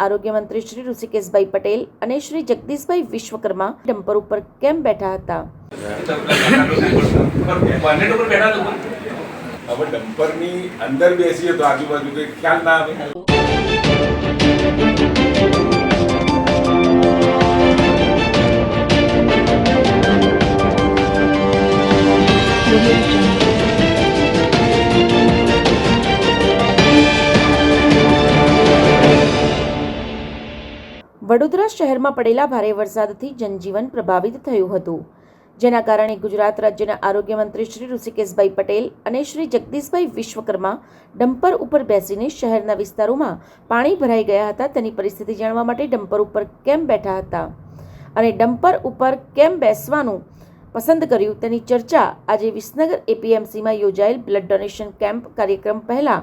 આરોગ્ય મંત્રી શ્રી ઋષિકેશભાઈ પટેલ અને શ્રી જગદીશભાઈ વિશ્વકર્મા ડમ્પર ઉપર કેમ બેઠા હતા? હવે ડમ્પરની અંદર બેસીએ તો આજુબાજુ કઈ ખ્યાલ ના આવે. વડોદરા શહેરમાં પડેલા ભારે વરસાદથી જનજીવન પ્રભાવિત થયું હતું. જેના કારણે ગુજરાત રાજ્યના આરોગ્ય મંત્રી શ્રી ઋષિકેશભાઈ પટેલ અને શ્રી જગદીશભાઈ વિશ્વકર્મા ડમ્પર ઉપર બેસીને શહેરના વિસ્તારોમાં પાણી ભરાઈ ગયા હતા. તેની પરિસ્થિતિ જાણવા માટે ડમ્પર ઉપર કેમ બેઠા હતા અને ડમ્પર ઉપર કેમ બેસવાનું પસંદ કર્યું તેની ચર્ચા આજે વિસનગર એપીએમસીમાં યોજાયેલ બ્લડ ડોનેશન કેમ્પ કાર્યક્રમ પહેલા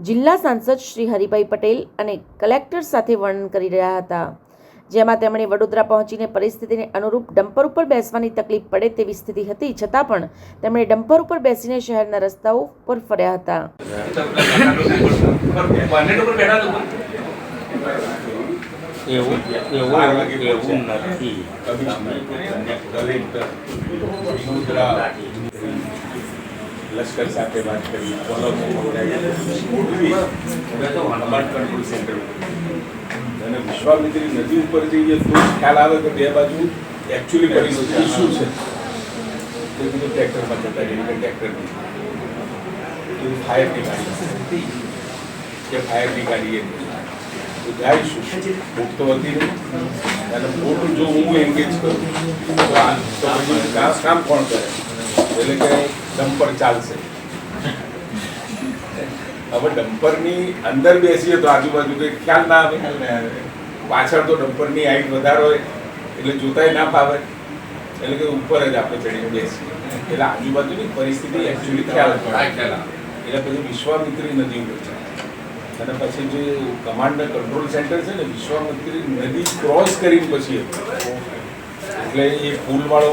જિલ્લા સાંસદ શ્રી હરિભાઈ પટેલ અને કલેક્ટર સાથે વર્ણન કરી રહ્યા હતા. જેમાં તેમણે વડોદરા પહોંચીને પરિસ્થિતિને અનુરૂપ ડમ્પર ઉપર બેસવાની તકલીફ પડે તેવી સ્થિતિ હતી છતાં પણ તેમણે ડમ્પર ઉપર બેસીને શહેરના રસ્તાઓ પર ફર્યા હતા. એવું? એવું? એવું નથી. લશ્કર સાથે વાત કરી કંટ્રોલ સેન્ટર અને વિશ્વામિત્રી નદી ઉપર જઈએ તો ખ્યાલ આવે કે બે બાજુ એકચ્યુઅલી પરિસ્થિતિ શું છે. તે કીધું ટ્રેક્ટરમાં જતા રહીએ ટ્રેક્ટર ફાયરની ગાડી કે ફાયરની ગાડી તો જઈશું. ભૂખ તો હતી નહીં અને ખોટું જો હું એન્ગેજ કરું તો આ તો કામ કોણ કરે? એટલે કે ડમ્પર ચાલશે. હવે ડમ્પરની અંદર બેસીએ તો આજુબાજુ કંઈ ખ્યાલ ના આવે. પાછળ તો ડમ્પરની હાઈટ વધારે હોય એટલે જોતાય ના પાવે એટલે કે ઉપર જ આપણે ચડીને બેસીએ. એટલે આજુબાજુની પરિસ્થિતિ એકચ્યુઅલી ખ્યાલ આવે. એટલે પછી વિશ્વામિત્રી નદી ઉપર છે અને પછી જે કમાન્ડ કંટ્રોલ સેન્ટર છે ને વિશ્વામિત્રી નદી ક્રોસ કરીને પછી એટલે એ પુલવાળો